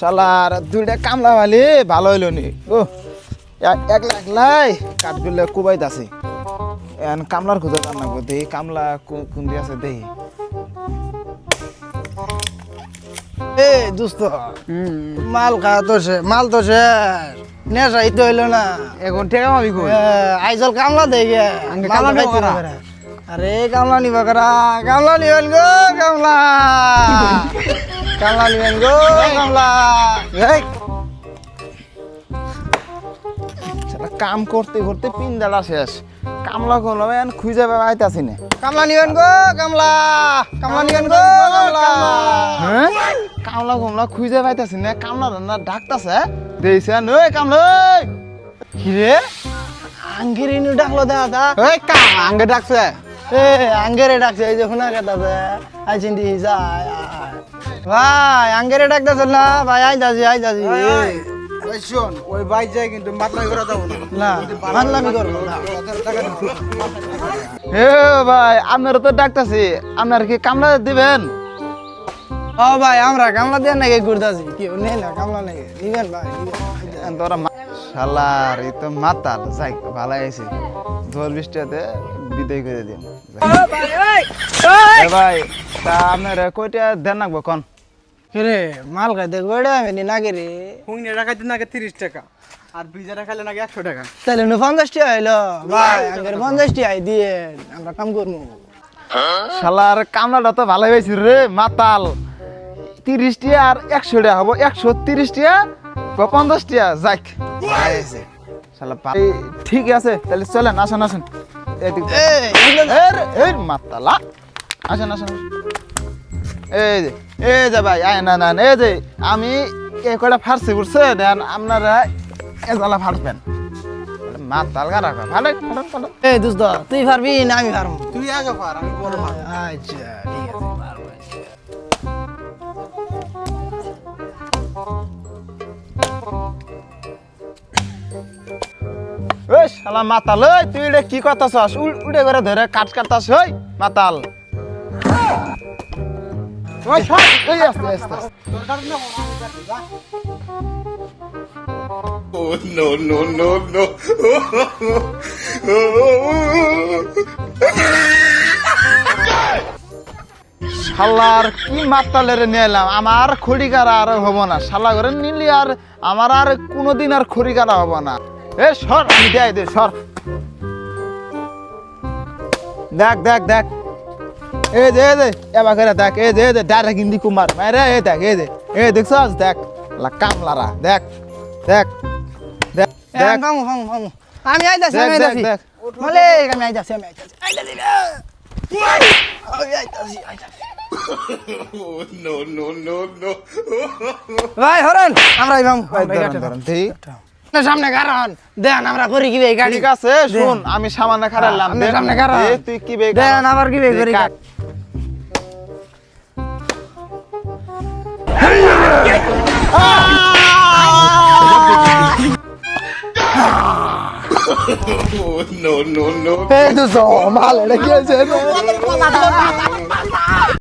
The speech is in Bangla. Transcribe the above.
শালার দুইটা কামলা মালি ভালো হইল নি। ও এক- একলা একলাই কাঠগুলো কুবাইত আছে। এখন কামলার খুঁজে জান না দেহি কামলা কোন দিয়ে আছে দেহি এ দোস্ত মাল খাওয়া তো সে মাল তো শেষ নেশা তো হইল না। এখন ঠেকা মাবি কই? আইজল কামলা দেখে কামলা খাইতে না। আরে কামলা নিবা করা কামলা নিবেন গো কামলা। কামলা নিবেন গো কামলা। কাম করতে করতে পিন্দালা শেষ। কামলা কোনো এখন খুঁজে পাইতাছি না। কামলা নিবেন গো কামলা। কামলা নিবেন গো কামলা। হ্যাঁ? কামলা কুমলা খুঁজে পাইতাছি না কামলা রান্না ডাকতাছে। দেইছে নই কামলা কিরে আঙ্গের ইনু ডাকলো দেখা দা। এই কাম আঙ্গে ডাকছে। এ আঙ্গেরে ডাকছে এই যে শোনা গেছে আইছেন দি যায় ভাই আঙ্গেরে ডাকতেছ না? ভাই আই দাজি আই দাজি। শোন ওই বাইক যায় কিন্তু করে যাব না। করব। ভাই আপনারা তো ডাকতেছি আপনার কি কামলা দিবেন? ও ভাই আমরা কামলা দিয়ে নাকি ঘুরতেছি কি নেই না কামলা নাকি দিবেন ভাই। তোরা শালার এই তো মাতাল। যাই ভালো আইছে ঝড় বৃষ্টিতে বিদায় করে দিন। ভাই তা আপনার কয়টা দেন নাকবো কন? কিরে মাল খাইতে গোড়ে আমি নি নাকি রে? হুংনে রাখাইতে নাকি তিরিশ টাকা আর বিজা রাখাইলে নাকি একশো টাকা। তাহলে নু পঞ্চাশটি আইলো। ভাই আঙ্গের পঞ্চাশটি আই দিয়ে আমরা কাম করব শালার কামলাটা তো ভালো হয়েছে রে মাতাল। তিরিশ টিয়া আর একশো টাকা হব একশো তিরিশ টিয়া বা পঞ্চাশ টিয়া যাক ঠিক আছে তাহলে চলেন আসেন আসেন। মাতালা। আসেন আসেন। এই যে এই যে ভাই আয় না না এই যে আমি এ কটা ফার্সি বুঝছেন? এখন আপনারা এজালা ফাটবেন মাতাল গারা ফাটান এই দোস্ত তুই পারবি না আমি পারব তুই আগে পার আমি পার আচ্ছা ঠিক আছে ওই শালা মাতাল ওই তুই এটা কি করতাছস উড়ে করে ধরে কাট কাটতাছ ওই মাতাল। Oh no no no no! শালার কি মাতালের নিয়ে এলাম আমার খড়ি কারা আর হব না। শালা করে নিলি আর আমার আর কোনোদিন আর খড়ি কারা হব না। এ সর আমি দেয় দে সর। দেখ দেখ দেখ। এ দে এ দে এবার করে দেখ এ দে এ দে ডাইরেক্ট হিন্দি কুমার। মারে এ দেখ এ দে। এ দেখছস? দেখ লা কামলারা। দেখ দেখ দেখ দেখ। আমি আইতাছি দেখ, আমি দেখ, আইতাছি। দেখ। মালিক আমি আইতাছি আমি আইতাছি। আইতাছি রে। আমি আইতাছি আইতাছি। Oh no no no no! ভাই হরন আমরা ইমাম। না সামনে কারণ দেন আমরা করি কি বে গাড়ি ঠিক আছে শুন আমি সামান্য খারালাম আপনি সামনে খাড়া। তুই কি বে দেন আবার কি বে করি। Oh no no no! এই তো মাল এটা কি হয়েছে